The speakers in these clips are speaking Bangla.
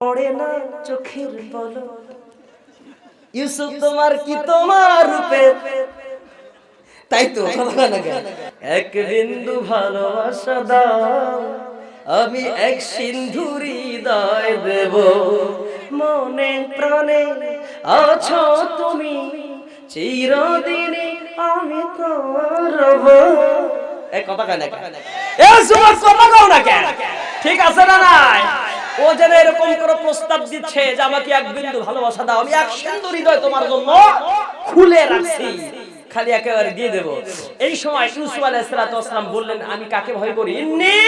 পড়ে না চোখের বলো। ইউসুফ তোমার কি তোমার রূপে? তাই তো? এক বিন্দু ভালোবাসা দাও আমি এক সিন্ধুরি হৃদয় দেব। মনে প্রাণে আছো তুমি চিরদিনে আমি তোমার কথা কেন? কথা কেন? ঠিক আছে না নাই? ও যেন এরকম করে প্রস্তাব দিচ্ছে যে আমাকে এক বিন্দু ভালোবাসা দাও, আমি এক সুন্দর হৃদয় তোমার জন্য খুলে রাখছি। খালি একেবারে দিয়ে দেব। এই সময় ইউসুফ আলাইহিস ওয়াসসালাম বললেন, আমি কাকে ভয় করি? ইন্নি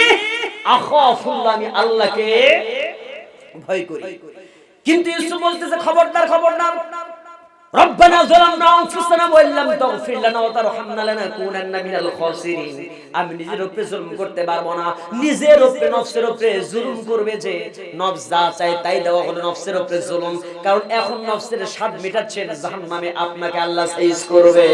আখাফুল্লাহ, আমি আল্লাহকে ভয় করি। কিন্তু ইউসুফ বলতেছে, খবরদার খবরদার। রব্বানা ظلمنا انفسنا وان لم تغفر لنا وترحمنا لنكونن من الخاسرين আমি নিজের উপরে জুলুম করতে পারব না। নিজের উপরে নফসের উপরে জুলুম করবে যে, নফস যা চায় তাই দেওয়া হলো নফসের উপরে জুলুম। কারণ এখন নফসের স্বাদ মেটাচ্ছেন জাহান্নামে আপনাকে আল্লাহ সাইজ করবে।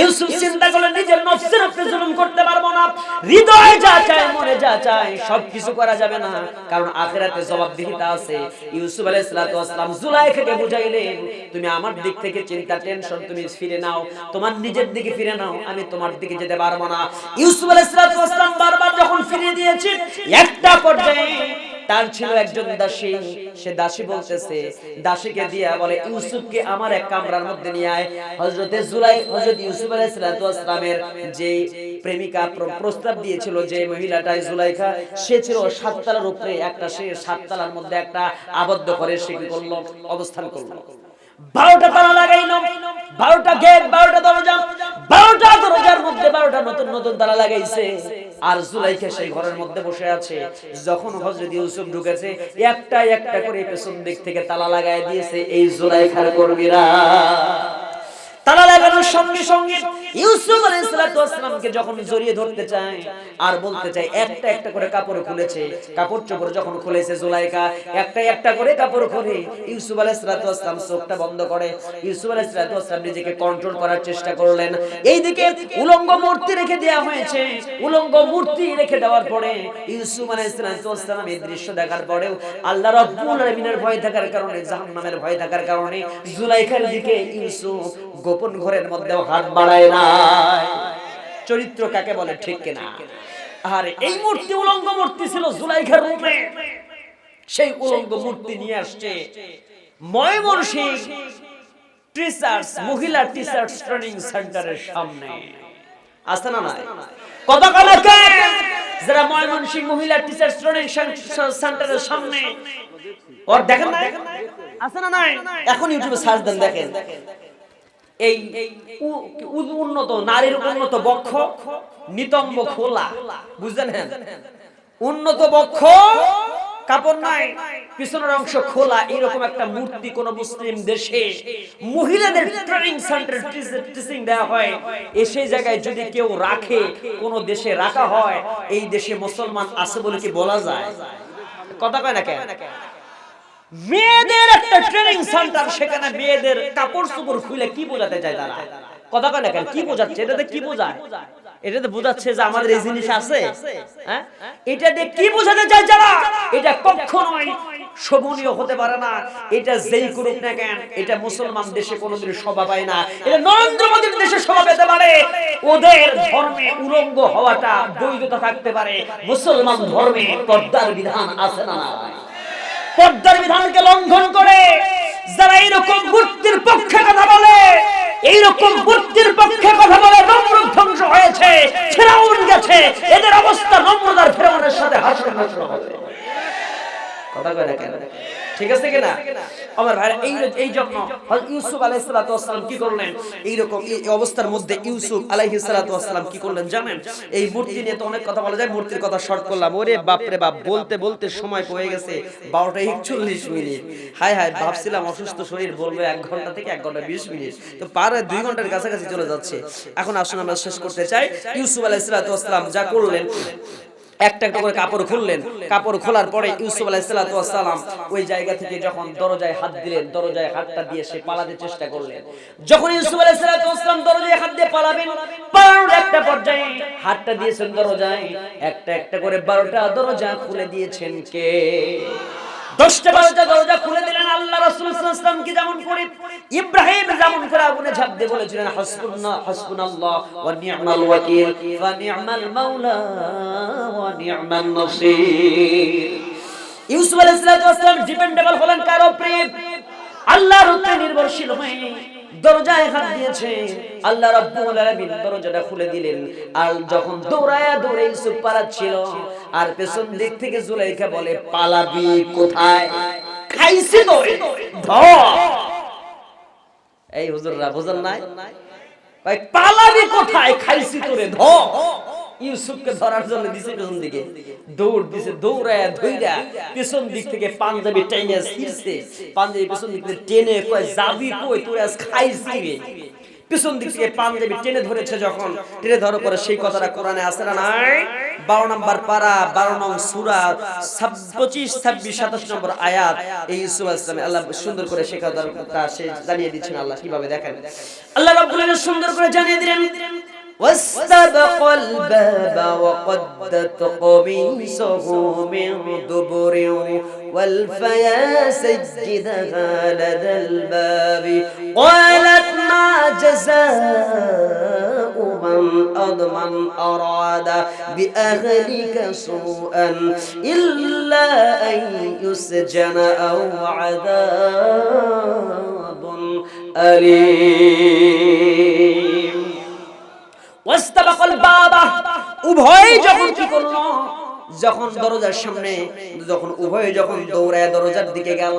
ইউসুফ চিন্তা করলেন নিজের নফসের উপরে জুলুম করতে পারব না। হৃদয় যা চায় মনে যা চায় সবকিছু করা যাবে না। কারণ আখিরাতে জবাবদিহিতা আছে। ইউসুফ আলাইহিস সালাতু ওয়াসসালাম জুলাইখাকে বুঝাইলেন তুমি আমার দিক থেকে চিন্তা টেনশন তুমি ফিরে নাও। তোমার নিজের দিকে ফিরে নাও আমি তোমার দিকে যেতে পারব না। ইউসুফ আলাইহিস সালাতু ওয়াসসালাম বারবার যখন ফিরে দিয়েছি একটা পর্যায়ে তার ছিল একজন দাসী, সে দাসী বলতেছে, দাসীকে দিয়া বলে, ইউসুফকে আমার এক কামরার মধ্যে নিয়ে আয়। হযরতে জুলাই হযরত ইউসুফ আলাইহিস সালাতু ওয়াসসালামের যে প্রেমিকা প্রস্তাব দিয়েছিল যে মহিলাটাই জুলাইখা, সে ছিল সাততলার উপরে একটা, সে সাততলার মধ্যে একটা আবদ্ধ করে সে কি করল? অবস্থান করল। বারোটা তালা লাগাইলো, বারোটা গেট, বারোটা দরজা, বারোটা দরজার মধ্যে বারোটা নতুন নতুন তালা লাগাইছে। আর জুলাইখা সেই ঘরের মধ্যে বসে আছে। যখন হজরত ইউসুফ ঢুকেছে একটা একটা করে পেছন দিক থেকে তালা লাগায় দিয়েছে, এই জুলাইখার কর্মীরা, তালা লাগানোর সঙ্গে সঙ্গে ইউসুফ আলাইহিসসালামকে যখন জড়িয়ে ধরতে চায় আর বলতে চায়, একটা একটা করে কাপড় খুলেছে। কাপড় চোপড় যখন খুলেছে জুলাইকা, একটা একটা করে কাপড় খুলে। ইউসুফ আলাইহিসসালাম চোখটা বন্ধ করে। ইউসুফ আলাইহিসসালাম নিজেকে কন্ট্রোল করার চেষ্টা করলেন। এইদিকে উলঙ্গ মূর্তি রেখে দেওয়া হয়েছে। উলঙ্গ মূর্তি রেখে দেওয়ার পরে ইউসুফ আলাইহিসসালাম এই দৃশ্য দেখার পরেও আল্লাহ রাব্বুল আলামিনের ভয় থাকার কারণে, জাহান্নামের ভয় থাকার কারণে জুলাইখার দিকে ইউসুফ গোপন ঘরের মধ্যেও হাত বাড়ায় চরিত্র কাকে বলে, ঠিক কিনা? আর, এই মূর্তি উলঙ্গ মূর্তি ছিল জুলাইখার রূপে। সেই উলঙ্গ মূর্তি নিয়ে আসছে ময়মনসিং টিচার্স মহিলা টিচার্স ট্রেনিং সেন্টারের সামনে। আছে না নাই? কত কালকে যারা ময়মনসিং মহিলা টিচার্স ট্রেনিং সেন্টারের সামনে। ওর দেখেন না আছে না নাই? এখন ইউটিউবে সার্চ দেন, দেখেন। এই উন্নত, নারীর উন্নত বক্ষ, নিতম্ব খোলা, বুঝলেন? উন্নত বক্ষ, কাপড় নাই, পিছনের অংশ খোলা এরকম একটা মূর্তি কোন মুসলিম দেশে, মহিলাদের ট্রেনিং সেন্টার টিচিং দেওয়া হয় এ সেই জায়গায় যদি কেউ রাখে, কোন দেশে রাখা হয়, এই দেশে মুসলমান আছে বলে কি বলা যায়? কথা কয় না কেন? মেয়েদের একটা ট্রেনিং সেন্টার সেখানে মেয়েদের কাপড় চোপড় খুলে কি বোঝাতে চায় তারা? কথা কয় না কেন? কি বোঝাচ্ছে? এটাতে কি বোঝায়? এটাতে বোঝাচ্ছে যে আমাদের এই জিনিস আছে। হ্যাঁ? এটা দিয়ে কি বোঝাতে চায় যারা এটা কখনোই শোভনীয় হতে পারে না। এটা যেই করুক না কেন এটা মুসলমান দেশে কোনোদিন শোভা পায় না। এটা নরেন্দ্র মোদীর দেশে শোভা পেতে পারে। ওদের ধর্মে উলঙ্গ হওয়াটা বৈধতা থাকতে পারে। মুসলমান ধর্মে পর্দার বিধান আছে না পর্দার বিধানকে লঙ্ঘন করে যারা এইরকম মূর্তির পক্ষে কথা বলে, এইরকম মূর্তির পক্ষে কথা বলে নম্র ধ্বংস হয়েছে, ফেরাউন গেছে, এদের অবস্থা নম্রতার ফেরাউনের সাথে হাসর হাসর হবে। কথা কয় না কেন? ঠিক আছে কিনা? আমার ভাই এই এই জন্য ইউসুফ আলাইহিস সালাতু ওয়াসসালাম কি করলেন? এই রকম এই অবস্থার মধ্যে ইউসুফ আলাইহিস সালাতু ওয়াসসালাম কি করলেন জানেন? এই মূর্তি নিয়ে তো অনেক কথা বলা যায়, মূর্তির কথা শর্ট করলাম। ওরে বাপ রে বাপ, বলতে বলতে সময় হয়ে গেছে 12টা 41 মিনিট। হাই হাই ভাবছিলাম অসুস্থ শরীর বলবে 1 ঘণ্টা থেকে 1 ঘণ্টা 20 মিনিট। তো পারে 2 ঘণ্টার কাছাকাছি চলে যাচ্ছে। এখন আসুন আমরা শেষ করতে চাই। ইউসুফ ওয়াসসালাম যা করলেন একটা একটা করে কাপড় খুললেন। কাপড় খোলার পরে ইউসুফ আলাইসালাম ওই জায়গা থেকে যখন দরজায় হাত দিলেন, দরজায় হাতটা দিয়ে সে পালাতে চেষ্টা করলেন। যখন ইউসুফ আলাইসালাম দরজায় হাত দিয়ে পালাবেন, পালানোর একটা পর্যায়ে হাতটা দিয়েছেন দরজায়, একটা একটা করে বারোটা দরজা খুলে দিয়েছেন কে? দশটা বারোটা দরজা খুলে দিলেন, আল্লাহ রাসূল সাল্লাল্লাহু আলাইহি কি যেমন করে? ইব্রাহিম যেমন করে আগুনে ঝাঁপ দিয়ে বলেছিলেন, হাসবুল্লাহ ওয়া নি'মাল ওয়াকিল ওয়া নি'মাল মাওলা ওয়া নাসির. ইউসুফ আলাইহিস সালাম ডিপেন্ডেবল হলেন কার উপরে আল্লাহর উপরে নির্ভরশীল হয়ে দরজায় হাত দিয়েছে। আল্লাহ রাব্বুল আলামিন দরজাটা খুলে দিলেন। আর যখন দৌড়ায়া দৌড়ে ইউসুফ পালাচ্ছিল, আর পেছন দিক থেকে জুলাইখা বলে, পালাবি কোথায়? খাইছে তোরে এই হুজুররা বুঝেন নাই? ভাই পালাবি কোথায়? খাইছি তোরে, ধর। ইউসুফকে ধরার জন্য দিছে পেছন দিকে। দৌড় দিছে, দৌড়ায়, ধইরা পেছন দিক থেকে পাঞ্জাবি টেনে ছিঁড়ছে। পাঞ্জাবি পেছন দিক থেকে টেনে কয়, যাবি কই তুই আজ খাইছি পেছন দিক থেকে পাঞ্জাবি টেনে ধরেছে যখন। টেনে ধরার পরে সেই কথাটা কোরআনে আছে না নাই? বারো নম্বর পারা, বারো নং সুরা পঁচিশ ছাব্বিশ, সাতাশ নম্বর আয়াত। এই ইউসুফ আসলামে আল্লাহ সুন্দর করে শেখা দরকার সে জানিয়ে দিচ্ছেন আল্লাহ। কীভাবে দেখেন? আল্লাহ রাব্বুল আলামিন সুন্দর করে জানিয়ে দিলেন واستبق الباب وقدت قميصه من دبر والفيا سجدها لدى الباب قالت ما جزاء من أضمن أراد بأهلك سوءا إلا أن يسجن أو عذاب أليم. উভয় যখন কি করল? যখন দরজার সামনে, যখন উভয় যখন দৌড়ায় দরজার দিকে গেল,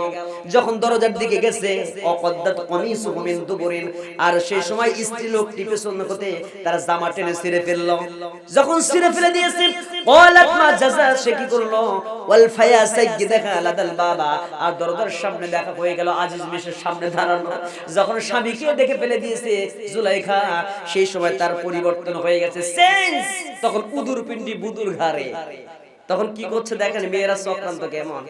যখন দরজার দিকে গেছে, অকদ্দাত কমিসু মিন দুবুরিন, আর সেই সময় স্ত্রী লোকটি পেছন হতে তার জামা টেনে ছিঁড়ে ফেলল। যখন ছিঁড়ে ফেলে দিয়েছে ক্বালাত মা জাযা সে কি করল? ওয়াল ফায়া সাইয়্যি দেখা লাদাল বাবা, আর দরজার সামনে দেখা হয়ে গেল আজিজ মিশের সামনে দাঁড়ানো। যখন স্বামীকে দেখে ফেলে দিয়েছে জুলাইখা, সেই সময় তার পরিবর্তন হয়ে গেছে। সেন্স তখন উদুর পিন্ডি বুদুর ঘাড়ে। তখন কি করছে দেখেন মেয়েরা চক্রান্ত কেমন?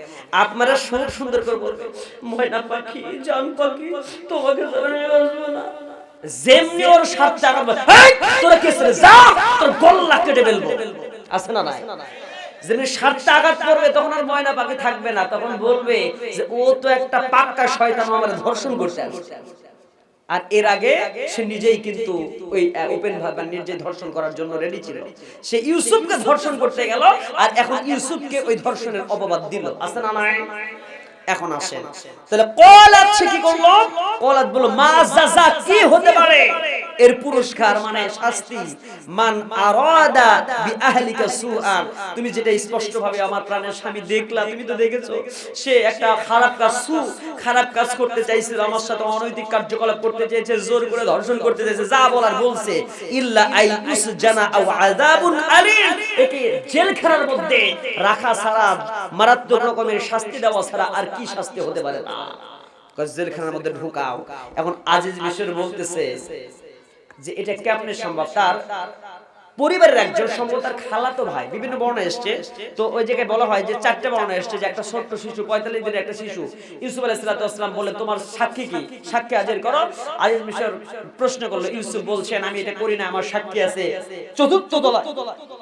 আপনারা সুর সুন্দর করে বলবে ময়না পাখি জান পাখি তোমাকে না। যেমনি ওর সাত টাকা তোরা কেসে যা তোর গল্লা কেটে ফেলব। আছে না নাই? যেমনি সাতটা আঘাত করবে তখন আর ময়না পাখি থাকবে না। তখন বলবে যে ও তো একটা পাক্কা শয়তান আমার ধর্ষণ করতে আসছে। আর এর আগে সে নিজেই কিন্তু ওই ওপেন ভাবে নিজে ধর্ষণ করার জন্য রেডি ছিল। সে ইউসুফকে ধর্ষণ করতে গেল আর এখন ইউসুফকে ওই ধর্ষণের অপবাদ দিল। আছে না নাই এখন আসেন। তাহলে কলাত সে কি করল? কলাত বলল মা কি হতে পারে? এর পুরস্কার মানে শাস্তি। মান আরাদা বি আহলিকা সুআন তুমি যেটা স্পষ্ট ভাবে আমার প্রাণের স্বামী দেখলা, তুমি তো দেখেছ। সে একটা খারাপ কাজ, সু খারাপ কাজ করতে চাইছিল, আমার সাথে অনৈতিক কার্যকলাপ করতে চেয়েছে, জোর করে ধর্ষণ করতে চাইছে যা বলার বলছে। ইল্লা আই উসজানা আও আযাবুন আলিম। একে জেলখানার মধ্যে রাখা ছাড়া মারাত্মক রকমের শাস্তি দেওয়া ছাড়া আর কি শাস্তি হতে পারে না। জেলখানার মধ্যে ঢুকাও। এখন আজিজ মিশর বলতেছে যে এটা কেমনে সম্ভব। তার পরিবারের একজন সম্ভব তার খালাতো ভাই বিভিন্ন বর্ণনা এসছে। তো ওই জায়গায় বলা হয় যে চারটে বর্ণনা এসছে যে একটা ছোট্ট শিশু পঁয়তাল্লিশ দিনের একটা শিশু। ইউসুফ আলাইসালাম বলে তোমার সাক্ষী কি? সাক্ষী হাজির করো। আজিজ মিশর প্রশ্ন করল ইউসুফ বলছেন আমি এটা করি না আমার সাক্ষী আছে। চতুর্থ তলা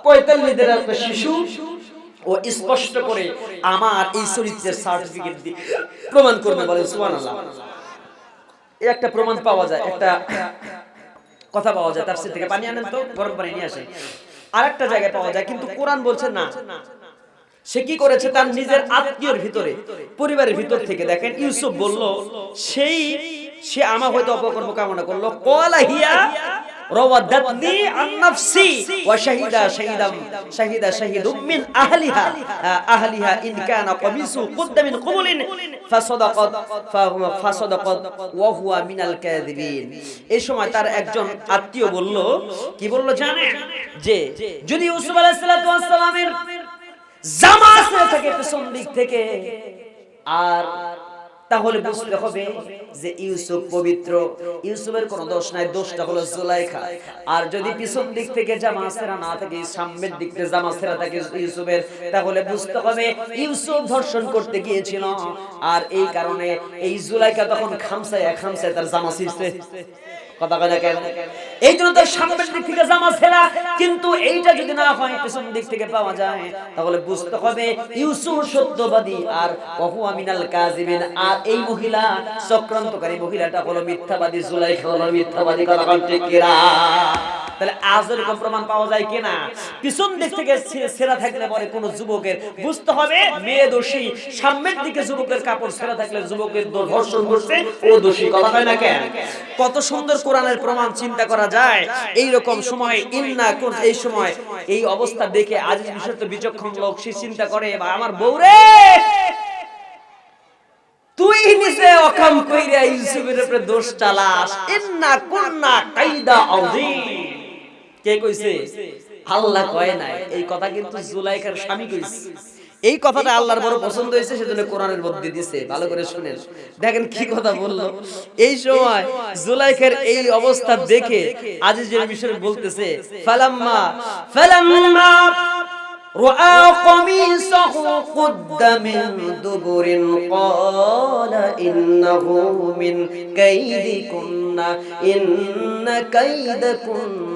পঁয়তাল্লিশ দিনের একটা শিশু ও স্পষ্ট করে আমার এই চরিত্রের সার্টিফিকেট দিয়ে প্রমাণ করবে বলে সুবহানাল্লাহ। এই একটা প্রমাণ পাওয়া যায় একটা কথা পাওয়া যায় তার থেকে পানি আনেন তো, গরম পানি নিয়ে আসে আরেকটা জায়গায় পাওয়া যায়, কিন্তু কোরআন বলছে না। সে কি করেছে? তার নিজের আত্মীয়র ভিতরে, পরিবারের ভিতর থেকে দেখেন, ইউসুফ বলল, সেই, সে আমা হয়তো অপকর্ম কামনা করল। কলা হিয়া সময় তার একজন আত্মীয় বলল, কি বলল জানেন যে, যদি জামা থাকে দিক থেকে, আর তাহলে বুঝতে হবে যে ইউসুফ পবিত্র। ইউসুফের কোনো দোষ নাই, দোষটা হলো জুলাইখা। আর যদি পিছন দিক থেকে জামা সেরা না থাকে, সামনের দিক থেকে জামা সেরা থাকে ইউসুফের, তাহলে বুঝতে হবে ইউসুফ ধর্ষণ করতে গিয়েছিল। আর এই কারণে এই জুলাইখা তখন খামসায় খামসায় তার জামা ছিঁড়ছে। কথা যদি না হয়, পেছন দিক থেকে পাওয়া যায়। তাহলে বুঝতে হবে ইউসুফ সত্যবাদী আর কহু আমিনাল কাজিবিন আর এই মহিলা, চক্রান্তকারী মহিলাটা হলো মিথ্যাবাদী, জুলাইখা হলো মিথ্যাবাদী, কথা ঠিক কিনা? তাহলে আজ এরকম প্রমাণ পাওয়া যায় কিনা? পিছন দিক থেকে ছেঁড়া থাকলে পরে কোন যুবকের বুঝতে হবে, মেয়ে দোষী। সামনের দিকে যুবকের কাপড় ছেঁড়া থাকলে যুবকের ধর্ষণ করছে, ও দোষী। কথা হয় না কেন? কত সুন্দর কোরআনের প্রমাণ চিন্তা করা যায়। এই রকম সময় ইন্না কোন এই সময় এই অবস্থা দেখে আজ বিশেষত বিচক্ষণ লোক সে চিন্তা করে বা আমার বউরে তুই নিজে অকাম কইরা ইউসুফের উপরে দোষ চালাস। ইন্না কুন্না কাইদা আযীম। কে কইছে আল্লাহ কয় নাই এই কথা কিন্তু জুলাইখার স্বামী কইছে এই কথাটা আল্লাহর বড় পছন্দ হয়েছে সেজন্য কোরআনের মধ্যে দিছে ভালো করে শুনেন দেখেন কি কথা বললো এই সময় জুলাইখার এই অবস্থা দেখে আজিজের বিষয় বলতেছে ফালাম্মা ফালাম্মা رأى قميصه قد من دبر قال إنه من كيدكن إن كيدكن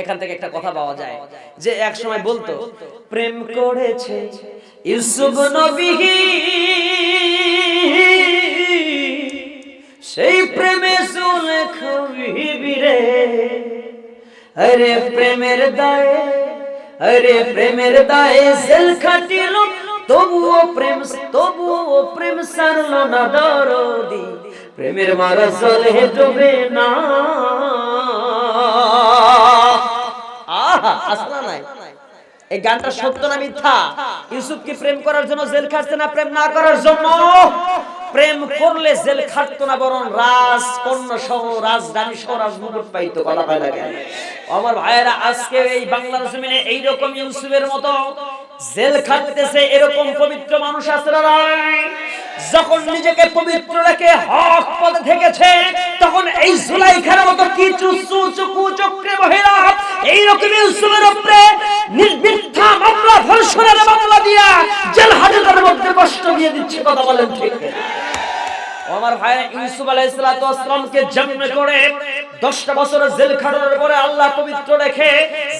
এখান থেকে একটা কথা পাওয়া যায় যে এক সময় বলতো প্রেম করেছে ইউসুফ নবী সেই প্রেমে চলে বিরে আরে প্রেমের দায়ে আরে প্রেমের দায়ে জেল খাটিল। তবুও প্রেম তবুও প্রেম সারলো না দরদি। প্রেমের মারা চলে ডুবে না। এই গানটা সত্য না মিথ্যা? ইউসুফকে প্রেম করার জন্য জেল খাটছে না, প্রেম না করার জন্য? প্রেম করলে জেল খাটতো না, বরং রাজ কন্যা সহ রাজধানী সহ রাজমুকুট পাইতো, কথা পায় না আমার ভাইয়েরা, আজকে এই বাংলার জমিনে এইরকম ইউসুফের মতো জেল খাটতেছে, এরকম পবিত্র মানুষ আছে যখন নিজেকে পবিত্র রেখে হক পথে থেকেছে তখন এই জুলাইখার মতো কিছু সুচকু চক্রে মহিলা এইরকম ইউসুফের উপরে নির্মিথ্যা মামলা, ধর্ষণের মামলা দিয়া জেল হাজতের মধ্যে কষ্ট দিয়ে দিচ্ছে, কথা বলেন ঠিক আমার ভাই, ইউসুফ আলাইহিস সালাতু ওয়াসসালামকে জন্ম করে 10টা বছরের জেল খাটানোর পরে আল্লাহ পবিত্র রেখে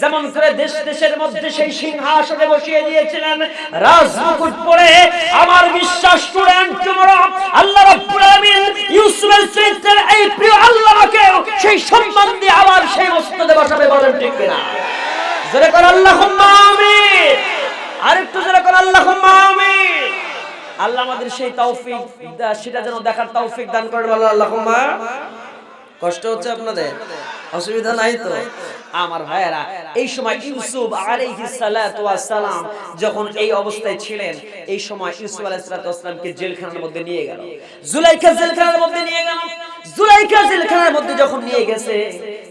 যেমন করে দেশ, দেশের মধ্যে সেই সিংহাসনে বসিয়ে দিয়েছিলেন, রাজমুকুট পরে আমার বিশ্বাস স্টুডেন্ট তোমরা, আল্লাহ রাব্বুল আলামিন ইউসুফের চরিত্রের এই প্রিয় আল্লাহকে সেই সম্মান দিয়ে সেই মসজিদে বসাবে বলেন ঠিক কিনা? জোরে কর আল্লাহুম্মা আমিন। আরেকটু জোরে কর আল্লাহুম্মা আমিন। আল্লাহ আমাদের সেই তৌফিক সেটা যেন দেখার তৌফিক দান করেন আল্লাহ আল্লাহুম্মা। কষ্ট হচ্ছে আপনাদের? অসুবিধা নাই তো? আমার ভাইয়েরা, এই সময় ইউসুফ আলাইহিস সালাতু সালাম যখন এই অবস্থায় ছিলেন, এই সময় ইউসুফ আলাইহিস সালাতু ওয়াস সালামকে জেলখানার মধ্যে নিয়ে গেল। জুলাইখা জেলখানার মধ্যে নিয়ে গেল। জুলাইখা জেলখানার মধ্যে যখন নিয়ে গেছে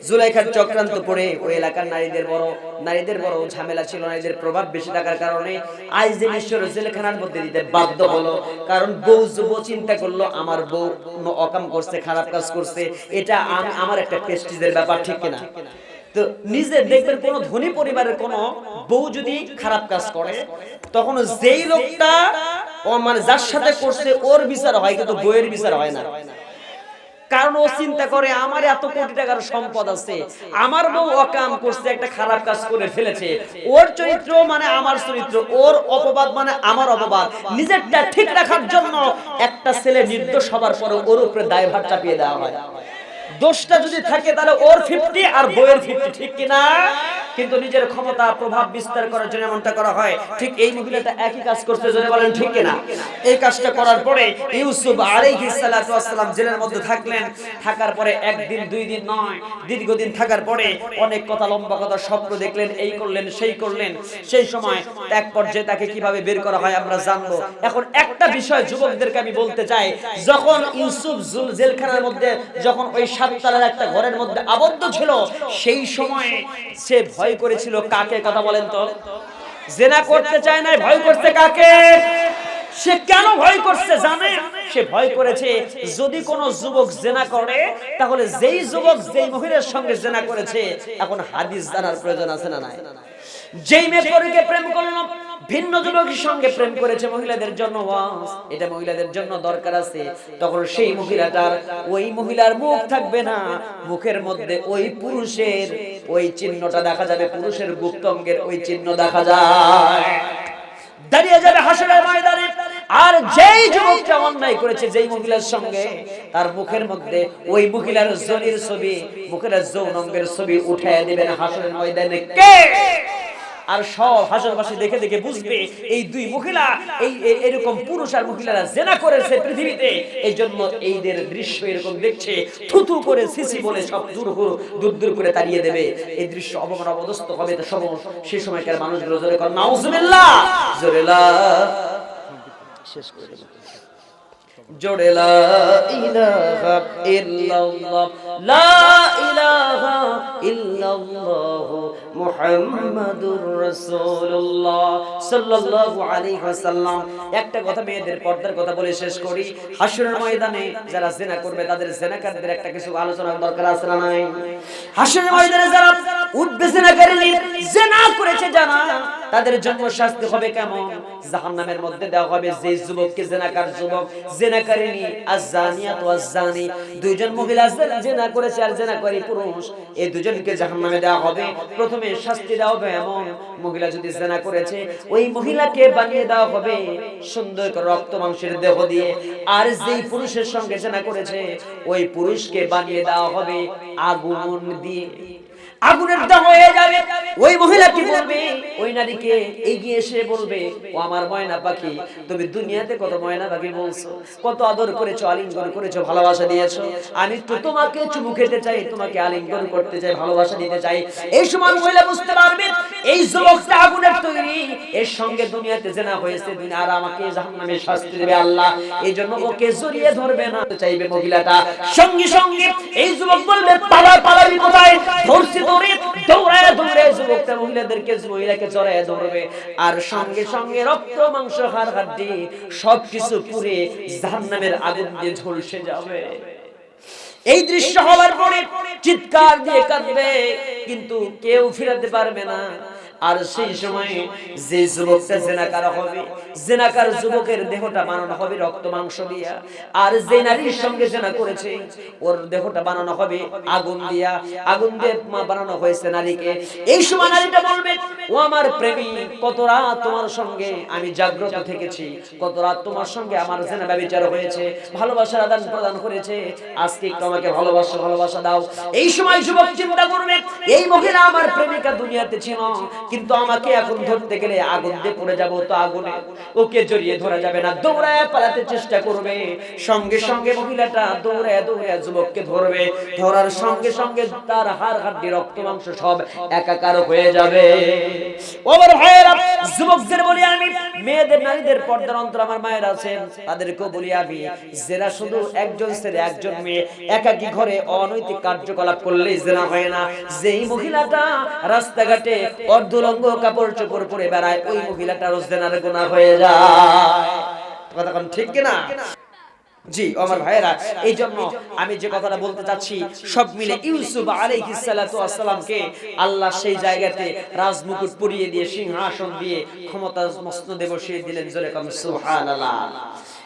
জুলাইখার চক্রান্ত পড়ে ওই এলাকার নারীদের বড় নারীদের বড় ঝামেলা ছিল, নারীদের প্রভাব বেশি থাকার কারণে আজ যে ঈশ্বর জেলখানার মধ্যে দিতে বাধ্য হলো, কারণ বউ যুব চিন্তা করল, আমার বউ অকাম করছে, খারাপ কাজ করছে, এটা আমার একটা প্রেস্টিজের ব্যাপার, ঠিক কিনা? তো নিজে দেখবেন কোন ধনী পরিবারের কোন বউ যদি খারাপ কাজ করে তখন যেই লোকটা ও মানে যার সাথে করছে ওর বিচার হয় কিন্তু বইয়ের বিচার হয় না। কারণ ও চিন্তা করে আমার এত কোটি টাকার সম্পদ আছে আমার বউ অকাম করছে একটা খারাপ কাজ করে ফেলেছে। ওর চরিত্র মানে আমার চরিত্র ওর অপবাদ মানে আমার অপবাদ। নিজেরটা ঠিক রাখার জন্য একটা ছেলে নির্দোষ হবার পরে ওর উপরে দায়ভার চাপিয়ে দেওয়া হয়। দোষটা যদি থাকে তাহলে ওর ফিফটি আর বইয়ের ফিফটি ঠিক কিনা? কিন্তু নিজের ক্ষমতা, প্রভাব বিস্তার করার জন্য এমনটা করা হয়। ঠিক এই মহিলাটা একই কাজ করতে জন্য বলেন ঠিক কিনা? এই কাজটা করার পরে ইউসুফ আলাইহিস সালাতু ওয়াসসালাম জেলের মধ্যে থাকলেন। থাকার পরে একদিন, দুই দিন নয়, দীর্ঘদিন থাকার পরে অনেক কথা, লম্বা কথা, স্বপ্ন দেখলেন, এই করলেন, সেই করলেন। সেই সময় এক পর্যায়ে তাকে কীভাবে বের করা হয় আমরা জানব। এখন একটা বিষয় যুবকদেরকে আমি বলতে চাই, যখন ইউসুফ জুল- জেলখানার মধ্যে, যখন ওই সাততলার একটা ঘরের মধ্যে আবদ্ধ ছিল, সেই সময়ে সে ভয় করেছিল কাকে কথা বলেন তো। জেনা করতে চায় না ভয় করতে কাকে? সে কেন ভয় করছে জানে? সে ভয় করেছে যদি কোন যুবক জেনা করে তাহলে যেই যুবক যেই মহিলার সঙ্গে জেনা করেছে এখন হাদিস জানার প্রয়োজন আছে না নাই? যেই মেয়ে প্রেম করল ভিন্ন যুবকের সঙ্গে প্রেম করেছে মহিলাদের জন্য এটা মহিলাদের জন্য দরকার আছে। তখন সেই মহিলাটার ওই মহিলার মুখ থাকবে না। মুখের মধ্যে ওই পুরুষের ওই চিহ্নটা দেখা যাবে। পুরুষের গুপ্তঙ্গের ওই চিহ্ন দেখা যায়। দাঁড়িয়ে যাবে হাসরের ময়দানে। আর যেই যুবকটা অন্যায় করেছে, যেই মহিলার সঙ্গে, তার মুখের মধ্যে ওই মহিলার জনির ছবি, মুখের যৌনঙ্গের ছবি উঠায় দিবেন হাসরের ময়দানে। কে? আর সব হাসরবাসী দেখে দেখে বুঝবে, এই দুই মহিলা, এই এরকম পুরুষ আর মহিলারা জেনা করেছে পৃথিবীতে এই জন্য এইদের দৃশ্য এরকম দেখছে থুতু করে সিসি বলে সব দূর দূর দূর করে তাড়িয়ে দেবে এই দৃশ্য অবমান অবদস্ত হবে তো সব সেই সময়কার মানুষগুলো জোরে কর, নাউজুবিল্লাহ জোরে লা শেষ করে দেব। জোরে লা ইলাহা ইল্লাল্লাহ, লা ইলাহা ইল্লাল্লাহ করি। তাদের জিনাকারদের একটা কিছু আলোচনার দরকার আছে না নাই? হাসরের ময়দানে যারা উঠবে জিনাকারী জিনা করেছে জানা তাদের জন্য শাস্তি হবে কেমন? জাহান্নামের মধ্যে দেওয়া হবে যে যুবককে জেনাকার যুবক জেনাকারিনী ওয়াজানি দুইজন মহিলা জেনা করেছে আর জেনাকারী পুরুষ। এই দুজনকে জাহান্নামে দেওয়া হবে। প্রথমে শাস্তি দেওয়া হবে এমন মহিলা যদি জেনা করেছে, ওই মহিলাকে বানিয়ে দেওয়া হবে সুন্দর রক্ত মাংসের দেহ দিয়ে। আর যেই পুরুষের সঙ্গে জেনা করেছে, ওই পুরুষকে বানিয়ে দেওয়া হবে আগুন দিয়ে। আগুনের দাম হয়ে যাবে। ওই মহিলা কি বলবে? ওই নারীকে এগিয়ে এসে বলবে ও আমার ময়না পাখি তুমি দুনিয়াতে কত ময়না পাখি বলছো? কত আদর করেছ আলিঙ্গন করেছ ভালোবাসা দিয়েছ? আমি তো তোমাকে চুমু খেতে চাই তোমাকে আলিঙ্গন করতে চাই ভালোবাসা দিতে চাই। এই সময় মহিলা বুঝতে পারবে এই যুবকটা আগুনের তৈরি। এর সঙ্গে দুনিয়াতে জেনা হয়েছে দুনিয়া আর আমাকে জাহান্নামে শাস্তি দেবে আল্লাহ। এই জন্য ওকে জড়িয়ে ধরবে না চাইবে মহিলাটা। সঙ্গে সঙ্গে এই যুবক বলবে পালা পালাবি কোথায়? ধরছি ধরে দৌড়ায় দৌড়ে যুবকটা মহিলাদেরকে মহিলাকে জড়ায় আর সঙ্গে সঙ্গে রক্ত, মাংস, হাড়, হাড্ডি পুড়ে জাহান্নামের আগুন দিয়ে ঝলসে যাবে। এই দৃশ্য হওয়ার পরে চিৎকার দিয়ে কাঁদবে, কিন্তু কেউ ফিরাতে পারবে না। আর সেই সময় যে যুবকটা জেনাকার হবে, জেনাকার যুবকের দেহটা বানানো হবে রক্ত মাংস দিয়া। আর যে নারীর সঙ্গে জেনা করেছে, ওর দেহটা বানানো হবে আগুন দিয়া। আগুন দিয়ে মা- বানানো হয়েছে নারীকে। এই সময় নারীটা বলবে, ও আমার প্রেমী, কত রাত তোমার সঙ্গে আমি জাগ্রত থেকেছি, কত রাত তোমার সঙ্গে আমার জেনা ব্যবচার হয়েছে, ভালোবাসার আদান প্রদান করেছে, আজকে একটু আমাকে ভালোবাসা ভালোবাসা দাও। এই সময় যুবক চিন্তা করবে, এই মহিলা আমার প্রেমিকা দুনিয়াতে ছিল কিন্তু আমাকে এখন ধরতে গেলে আগুন দিয়ে পড়ে যাব তো আগুনে। ওকে জড়িয়ে ধরা যাবে না, দৌড়ায় পালাতে চেষ্টা করবে। সঙ্গে সঙ্গে মহিলাটা দৌড়ায় দৌড়ায় যুবককে ধরবে। ধরার সঙ্গে সঙ্গে তার হাড় হাড্ডি রক্ত মাংস সব একাকার হয়ে যাবে। ওমর ভাইয়েরা, যুবকদের বলি আমি, মেয়েদের, নারীদের পর্দার অন্তর আমার মায়ের আছেন, তাদেরকেও বলি আমি শুধু একজন ছেলে, একজন মেয়ে, একাকি ঘরে অনৈতিক কার্যকলাপ করলেই জেনা হয় না। যেই মহিলাটা রাস্তাঘাটে অর্ধলঙ্গ কাপড় চোপড় পরে বেড়ায়, ওই মহিলাটারও জেনার গুনাহ হয়ে যায়। কথা ঠিক কিনা? জি আমার ভাইয়েরা এই জন্য আমি যে কথাটা বলতে চাচ্ছি সব মিলে ইউসুফ আলাইহিস সালাতু ওয়াসসালামকে আল্লাহ সেই জায়গাতে রাজমুকুট পরিয়ে দিয়ে সিংহাসন দিয়ে ক্ষমতা মসনদে বসিয়ে দিলেন জোরে কম সুবহানাল্লাহ।